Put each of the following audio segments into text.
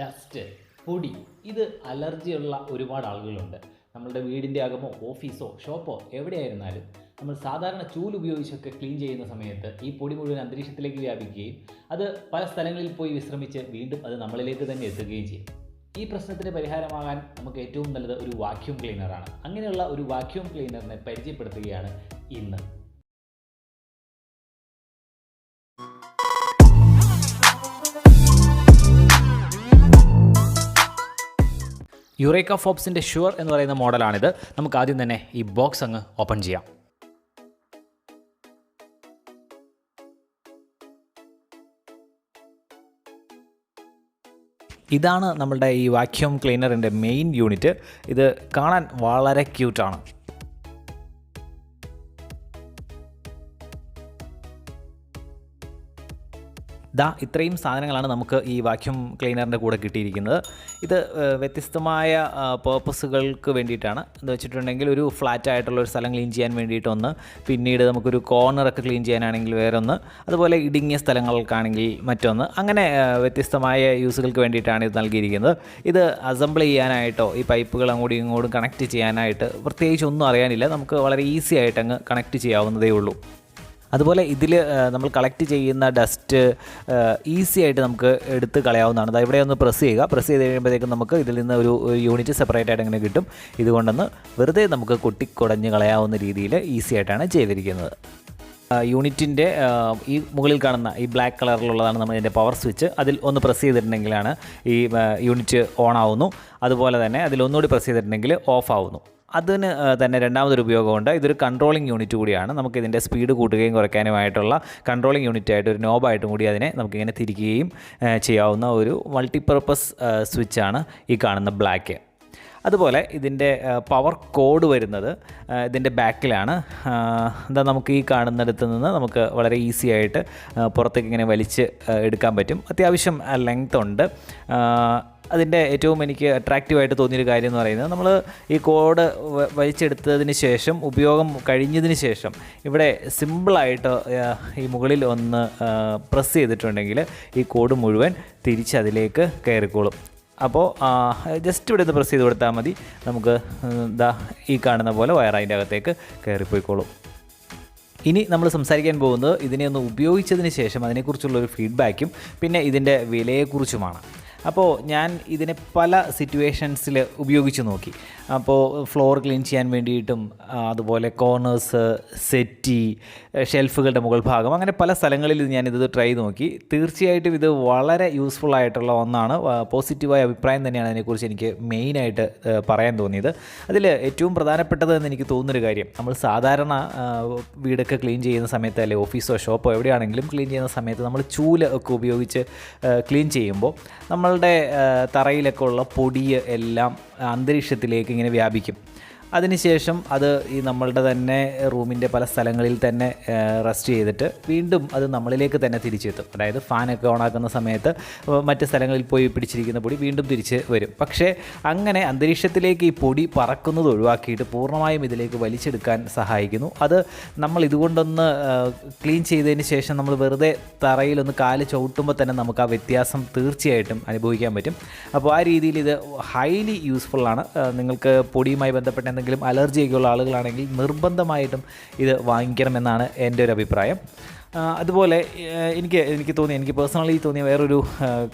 Dust പൊടി. ഇത് അലർജിയുള്ള ഒരുപാട് ആളുകളുണ്ട്. നമ്മളുടെ വീടിന്റെ അകമോ ഓഫീസോ ഷോപ്പോ എവിടെയായിരുന്നാലും നമ്മൾ സാധാരണ ചൂൽ ഉപയോഗിച്ചൊക്കെ ക്ലീൻ ചെയ്യുന്ന സമയത്ത് ഈ പൊടി മുഴുവൻ അന്തരീക്ഷത്തിലേക്ക് വ്യാപിക്കുകയും അത് പല സ്ഥലങ്ങളിൽ പോയി വിശ്രമിച്ച് വീണ്ടും അത് നമ്മളിലേക്ക് തന്നെ എത്തുകയും ചെയ്യും. ഈ പ്രശ്നത്തിന് പരിഹാരമാകാൻ നമുക്ക് ഏറ്റവും നല്ലത് ഒരു വാക്യൂം ക്ലീനറാണ് അങ്ങനെയുള്ള ഒരു വാക്യൂം ക്ലീനറിനെ പരിചയപ്പെടുത്തുകയാണ് ഇന്ന് യുറേക്ക ഫോബ്സിന്റെ ഷുവർ എന്ന് പറയുന്ന മോഡലാണിത്. നമുക്ക് ആദ്യം തന്നെ ഈ ബോക്സ് അങ്ങ് ഓപ്പൺ ചെയ്യാം. ഇതാണ് നമ്മളുടെ ഈ വാക്യൂം ക്ലീനറിന്റെ മെയിൻ യൂണിറ്റ്. ഇത് കാണാൻ വളരെ ക്യൂട്ടാണ് ദാ ഇത്രയും സാധനങ്ങളാണ് നമുക്ക് ഈ വാക്യൂം ക്ലീനറിന്റെ കൂടെ കിട്ടിയിരിക്കുന്നത്. ഇത് വ്യത്യസ്തമായ പേർപ്പസുകൾക്ക് വേണ്ടിയിട്ടാണ്. എന്ന് വെച്ചിട്ടുണ്ടെങ്കിൽ ഒരു ഫ്ലാറ്റ് ആയിട്ടുള്ള ഒരു സ്ഥലം ക്ലീൻ ചെയ്യാൻ വേണ്ടിയിട്ടൊന്ന്. പിന്നീട് നമുക്കൊരു കോർണറൊക്കെ ക്ലീൻ ചെയ്യാനാണെങ്കിൽ വേറൊന്ന്. അതുപോലെ ഇടുങ്ങിയ സ്ഥലങ്ങൾക്കാണെങ്കിൽ മറ്റൊന്ന്. അങ്ങനെ വ്യത്യസ്തമായ യൂസുകൾക്ക് വേണ്ടിയിട്ടാണ് ഇത് നൽകിയിരിക്കുന്നത്. ഇത് അസംബിൾ ചെയ്യാനായിട്ടോ ഈ പൈപ്പുകൾ അങ്ങോട്ടും ഇങ്ങോട്ടും കണക്ട് ചെയ്യാനായിട്ട് പ്രത്യേകിച്ച് ഒന്നും അറിയാനില്ല. നമുക്ക് വളരെ ഈസി ആയിട്ട് അങ്ങ് കണക്ട് ചെയ്യാവുന്നതേ ഉള്ളൂ. അതുപോലെ ഇതിൽ നമ്മൾ കളക്ട് ചെയ്യുന്ന ഡസ്റ്റ് ഈസി ആയിട്ട് നമുക്ക് എടുത്ത് കളയാവുന്നതാണ്. അതായത് ഇവിടെ ഒന്ന് പ്രസ് ചെയ്യുക. പ്രസ് ചെയ്ത് കഴിയുമ്പോഴത്തേക്കും നമുക്ക് ഇതിൽ നിന്ന് ഒരു യൂണിറ്റ് സെപ്പറേറ്റ് ആയിട്ട് അങ്ങനെ കിട്ടും. ഇതുകൊണ്ടൊന്ന് വെറുതെ നമുക്ക് കൊട്ടിക്കുടഞ്ഞ് കളയാവുന്ന രീതിയിൽ ഈസി ആയിട്ടാണ് ചെയ്തിരിക്കുന്നത്. യൂണിറ്റിന്റെ ഈ മുകളിൽ കാണുന്ന ഈ ബ്ലാക്ക് കളറിലുള്ളതാണ് നമ്മൾ ഇതിന്റെ പവർ സ്വിച്ച് അതിൽ ഒന്ന് പ്രസ് ചെയ്തിട്ടുണ്ടെങ്കിലാണ് ഈ യൂണിറ്റ് ഓൺ ആവുന്നു. അതുപോലെ തന്നെ അതിൽ ഒന്നുകൂടി പ്രസ് ചെയ്തിട്ടുണ്ടെങ്കിൽ ഓഫ് ആവുന്നു. അതിന് തന്നെ രണ്ടാമതൊരു ഉപയോഗമുണ്ട്. ഇതൊരു കൺട്രോളിംഗ് യൂണിറ്റ് കൂടിയാണ്. നമുക്ക് ഇതിന്റെ സ്പീഡ് കൂട്ടുകയും കുറയ്ക്കാനുമായിട്ടുള്ള കൺട്രോളിംഗ് യൂണിറ്റ് ആയിട്ട് ഒരു നോബായിട്ടും കൂടി അതിനെ നമുക്കിങ്ങനെ തിരിക്കുകയും ചെയ്യാവുന്ന ഒരു മൾട്ടിപ്പർപ്പസ് സ്വിച്ചാണ് ഈ കാണുന്ന ബ്ലാക്ക് അതുപോലെ ഇതിന്റെ പവർ കോഡ് വരുന്നത് ഇതിന്റെ ബാക്കിലാണ് എന്താ നമുക്ക് ഈ കാണുന്നിടത്ത് നിന്ന് നമുക്ക് വളരെ ഈസി ആയിട്ട് പുറത്തേക്ക് ഇങ്ങനെ വലിച്ച് എടുക്കാൻ പറ്റും. അത്യാവശ്യം ലെങ്ത് ഉണ്ട്. അതിന്റെ ഏറ്റവും എനിക്ക് അട്രാക്റ്റീവായിട്ട് തോന്നിയൊരു കാര്യം എന്ന് പറയുന്നത് നമ്മൾ ഈ കോഡ് വലിച്ചെടുത്തതിന് ശേഷം ഉപയോഗം കഴിഞ്ഞതിന് ശേഷം ഇവിടെ സിമ്പിളായിട്ട് ഈ മുകളിൽ ഒന്ന് പ്രസ് ചെയ്തിട്ടുണ്ടെങ്കിൽ ഈ കോഡ് മുഴുവൻ തിരിച്ചതിലേക്ക് കയറിക്കോളും. അപ്പോൾ ജസ്റ്റ് ഇവിടെ ഒന്ന് പ്രസ് ചെയ്ത് കൊടുത്താൽ മതി. നമുക്ക് ദാ ഈ കാണുന്ന പോലെ വയർ അകത്തേക്ക് കയറിപ്പോയിക്കോളും. ഇനി നമ്മൾ സംസാരിക്കാൻ പോകുന്നത് ഇതിനെ ഒന്ന് ഉപയോഗിച്ചതിന് ശേഷം അതിനെക്കുറിച്ചുള്ള ഒരു ഫീഡ്ബാക്കും പിന്നെ ഇതിന്റെ വിലയെക്കുറിച്ചുമാണ്. അപ്പോൾ ഞാൻ ഇതിനെ പല സിറ്റുവേഷൻസിൽ ഉപയോഗിച്ച് നോക്കി. അപ്പോൾ ഫ്ലോർ ക്ലീൻ ചെയ്യാൻ വേണ്ടിയിട്ടും അതുപോലെ കോർണേഴ്സ് സെറ്റി ഷെൽഫുകളുടെ മുകൾ ഭാഗം അങ്ങനെ പല സ്ഥലങ്ങളിൽ ഞാനിത് ട്രൈ നോക്കി. തീർച്ചയായിട്ടും ഇത് വളരെ യൂസ്ഫുൾ ആയിട്ടുള്ള ഒന്നാണ്. പോസിറ്റീവായ അഭിപ്രായം തന്നെയാണ് അതിനെക്കുറിച്ച് എനിക്ക് മെയിനായിട്ട് പറയാൻ തോന്നിയത്. അതിൽ ഏറ്റവും പ്രധാനപ്പെട്ടത് എന്ന് എനിക്ക് തോന്നുന്നൊരു കാര്യം നമ്മൾ സാധാരണ വീടൊക്കെ ക്ലീൻ ചെയ്യുന്ന സമയത്ത് അല്ലെങ്കിൽ ഓഫീസോ ഷോപ്പോ എവിടെയാണെങ്കിലും ക്ലീൻ ചെയ്യുന്ന സമയത്ത് നമ്മൾ ചൂൽ ഒക്കെ ഉപയോഗിച്ച് ക്ലീൻ ചെയ്യുമ്പോൾ നമ്മളുടെ തറയിലൊക്കെ ഉള്ള പൊടി എല്ലാം അന്തരീക്ഷത്തിലേക്ക് ഇങ്ങനെ വ്യാപിക്കും. അതിനുശേഷം അത് ഈ നമ്മളുടെ തന്നെ റൂമിന്റെ പല സ്ഥലങ്ങളിൽ തന്നെ റെസ്റ്റ് ചെയ്തിട്ട് വീണ്ടും അത് നമ്മളിലേക്ക് തന്നെ തിരിച്ചെത്തും. അതായത് ഫാനൊക്കെ ഓണാക്കുന്ന സമയത്ത് മറ്റ് സ്ഥലങ്ങളിൽ പോയി പിടിച്ചിരിക്കുന്ന പൊടി വീണ്ടും തിരിച്ച് വരും. പക്ഷേ അങ്ങനെ അന്തരീക്ഷത്തിലേക്ക് ഈ പൊടി പറക്കുന്നത് ഒഴിവാക്കിയിട്ട് പൂർണമായും ഇതിലേക്ക് വലിച്ചെടുക്കാൻ സഹായിക്കുന്നു. അത് നമ്മൾ ഇതുകൊണ്ടൊന്ന് ക്ലീൻ ചെയ്തതിന് ശേഷം നമ്മൾ വെറുതെ തറയിലൊന്ന് കാൽ ചവിട്ടുമ്പോൾ തന്നെ നമുക്ക് ആ വ്യത്യാസം തീർച്ചയായിട്ടും അനുഭവിക്കാൻ പറ്റും. അപ്പോൾ ആ രീതിയിൽ ഇത് ഹൈലി യൂസ്ഫുള്ളാണ് നിങ്ങൾക്ക് പൊടിയുമായി ബന്ധപ്പെട്ട എന്തെങ്കിലും അലർജിയൊക്കെ ഉള്ള ആളുകളാണെങ്കിൽ നിർബന്ധമായിട്ടും ഇത് വാങ്ങിക്കണമെന്നാണ് എന്റെ ഒരു അഭിപ്രായം. അതുപോലെ എനിക്ക് എനിക്ക് തോന്നി എനിക്ക് പേഴ്സണലി തോന്നിയ വേറൊരു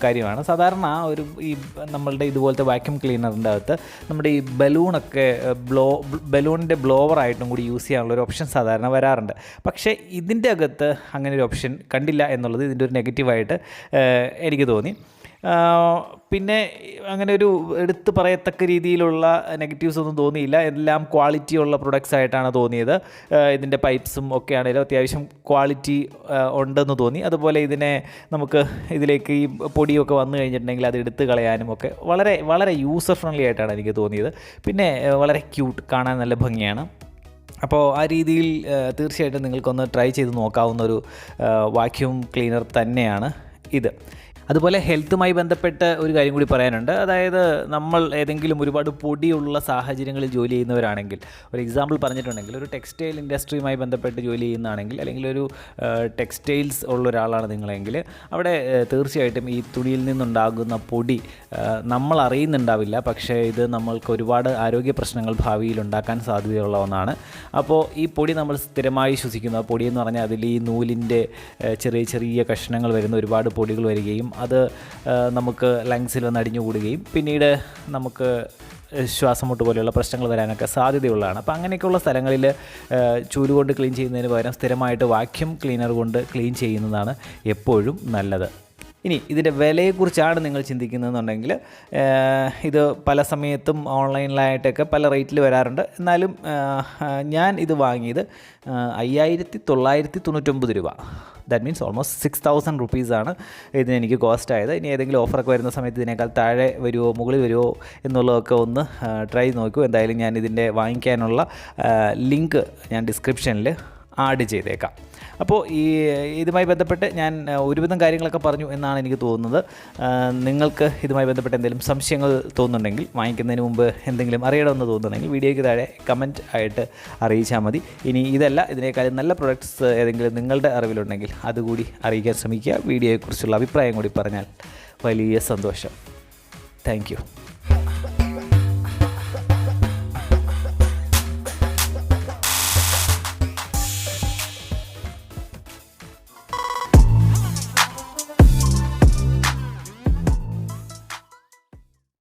കാര്യമാണ്. സാധാരണ ഒരു ഈ നമ്മളുടെ ഇതുപോലത്തെ വാക്യൂം ക്ലീനറിന്റെ അകത്ത് നമ്മുടെ ഈ ബലൂണൊക്കെ ബ്ലോ ബലൂണിന്റെ ബ്ലോവറായിട്ടും കൂടി യൂസ് ചെയ്യാനുള്ള ഒരു ഓപ്ഷൻ സാധാരണ വരാറുണ്ട്. പക്ഷേ ഇതിന്റെ അകത്ത് അങ്ങനെ ഒരു ഓപ്ഷൻ കണ്ടില്ല എന്നുള്ളത് ഇതിന്റെ ഒരു നെഗറ്റീവായിട്ട് എനിക്ക് തോന്നി. പിന്നെ അങ്ങനെ ഒരു എടുത്തു പറയത്തക്ക രീതിയിലുള്ള നെഗറ്റീവ്സ് ഒന്നും തോന്നിയില്ല. എല്ലാം ക്വാളിറ്റി ഉള്ള പ്രൊഡക്ട്സ് ആയിട്ടാണ് തോന്നിയത്. ഇതിന്റെ പൈപ്സും ഒക്കെ ആണെങ്കിലും അത്യാവശ്യം ക്വാളിറ്റി ഉണ്ടെന്ന് തോന്നി. അതുപോലെ ഇതിനെ നമുക്ക് ഇതിലേക്ക് ഈ പൊടിയൊക്കെ വന്നു കഴിഞ്ഞിട്ടുണ്ടെങ്കിൽ അത് എടുത്തു കളയാനും ഒക്കെ വളരെ വളരെ യൂസർ ഫ്രണ്ട്ലി ആയിട്ടാണ് എനിക്ക് തോന്നിയത്. പിന്നെ വളരെ ക്യൂട്ട് കാണാൻ നല്ല ഭംഗിയാണ്. അപ്പോൾ ആ രീതിയിൽ തീർച്ചയായിട്ടും നിങ്ങൾക്കൊന്ന് ട്രൈ ചെയ്ത് നോക്കാവുന്ന ഒരു വാക്യൂം ക്ലീനർ തന്നെയാണ് ഇത്. അതുപോലെ ഹെൽത്തുമായി ബന്ധപ്പെട്ട് ഒരു കാര്യം കൂടി പറയാനുണ്ട്. അതായത് നമ്മൾ ഏതെങ്കിലും ഒരുപാട് പൊടിയുള്ള സാഹചര്യങ്ങളിൽ ജോലി ചെയ്യുന്നവരാണെങ്കിൽ ഒരു എക്സാമ്പിൾ പറഞ്ഞിട്ടുണ്ടെങ്കിൽ ഒരു ടെക്സ്റ്റൈൽ ഇൻഡസ്ട്രിയുമായി ബന്ധപ്പെട്ട് ജോലി ചെയ്യുന്നതാണെങ്കിൽ അല്ലെങ്കിൽ ഒരു ടെക്സ്റ്റൈൽസ് ഉള്ള ഒരാളാണ് നിങ്ങളെങ്കിൽ അവിടെ തീർച്ചയായിട്ടും ഈ തുണിയിൽ നിന്നുണ്ടാകുന്ന പൊടി നമ്മൾ അറിയുന്നുണ്ടാവില്ല. പക്ഷേ ഇത് നമ്മൾക്ക് ഒരുപാട് ആരോഗ്യ പ്രശ്നങ്ങൾ ഭാവിയിൽ ഉണ്ടാക്കാൻ സാധ്യതയുള്ള ഒന്നാണ്. അപ്പോൾ ഈ പൊടി നമ്മൾ സ്ഥിരമായി ശ്വസിക്കുന്നു. ആ പൊടി എന്ന് പറഞ്ഞാൽ അതിൽ ഈ നൂലിന്റെ ചെറിയ ചെറിയ കഷ്ണങ്ങൾ വരുന്ന ഒരുപാട് പൊടികൾ വരികയും അത് നമുക്ക് ലങ്സിൽ വന്ന് അടിഞ്ഞുകൂടുകയും പിന്നീട് നമുക്ക് ശ്വാസമുട്ട് പോലെയുള്ള പ്രശ്നങ്ങൾ വരാനൊക്കെ സാധ്യതയുള്ളതാണ്. അപ്പോൾ അങ്ങനെയൊക്കെയുള്ള സ്ഥലങ്ങളിൽ ചൂൽ കൊണ്ട് ക്ലീൻ ചെയ്യുന്നതിന് പകരം സ്ഥിരമായിട്ട് വാക്യൂം ക്ലീനർ കൊണ്ട് ക്ലീൻ ചെയ്യുന്നതാണ് എപ്പോഴും നല്ലത്. ഇനി ഇതിന്റെ വിലയെക്കുറിച്ചാണ് നിങ്ങൾ ചിന്തിക്കുന്നതെന്നുണ്ടെങ്കിൽ ഇത് പല സമയത്തും ഓൺലൈനിലായിട്ടൊക്കെ പല റേറ്റിൽ വരാറുണ്ട്. എന്നാലും ഞാൻ ഇത് വാങ്ങിയത് അയ്യായിരത്തി തൊള്ളായിരത്തി തൊണ്ണൂറ്റൊമ്പത് രൂപ. That means almost six thousand റുപ്പീസാണ് ഇതിന് എനിക്ക് കോസ്റ്റ് ആയത്. ഇനി ഏതെങ്കിലും ഓഫറൊക്കെ വരുന്ന സമയത്ത് ഇതിനേക്കാൾ താഴെ വരുമോ മുകളിൽ വരുമോ എന്നുള്ളതൊക്കെ ഒന്ന് ട്രൈ നോക്കൂ. എന്തായാലും ഞാൻ ഇതിന്റെ വാങ്ങിക്കാനുള്ള ലിങ്ക് ഞാൻ ഡിസ്ക്രിപ്ഷനിൽ ആഡ് ചെയ്തേക്കാം. അപ്പോൾ ഈ ഇതുമായി ബന്ധപ്പെട്ട് ഞാൻ ഒരുവിധം കാര്യങ്ങളൊക്കെ പറഞ്ഞു എന്നാണ് എനിക്ക് തോന്നുന്നത്. നിങ്ങൾക്ക് ഇതുമായി ബന്ധപ്പെട്ട് എന്തെങ്കിലും സംശയങ്ങൾ തോന്നുന്നുണ്ടെങ്കിൽ വാങ്ങിക്കുന്നതിന് മുമ്പ് എന്തെങ്കിലും അറിയണമെന്ന് തോന്നുന്നുണ്ടെങ്കിൽ വീഡിയോയ്ക്ക് താഴെ കമന്റ് ആയിട്ട് അറിയിച്ചാൽ മതി. ഇനി ഇതല്ല ഇതിനേക്കാളും നല്ല പ്രൊഡക്ട്സ് ഏതെങ്കിലും നിങ്ങളുടെ അറിവിലുണ്ടെങ്കിൽ അതുകൂടി അറിയിക്കാൻ ശ്രമിക്കുക. വീഡിയോയെക്കുറിച്ചുള്ള അഭിപ്രായം കൂടി പറഞ്ഞാൽ വലിയ സന്തോഷം. താങ്ക്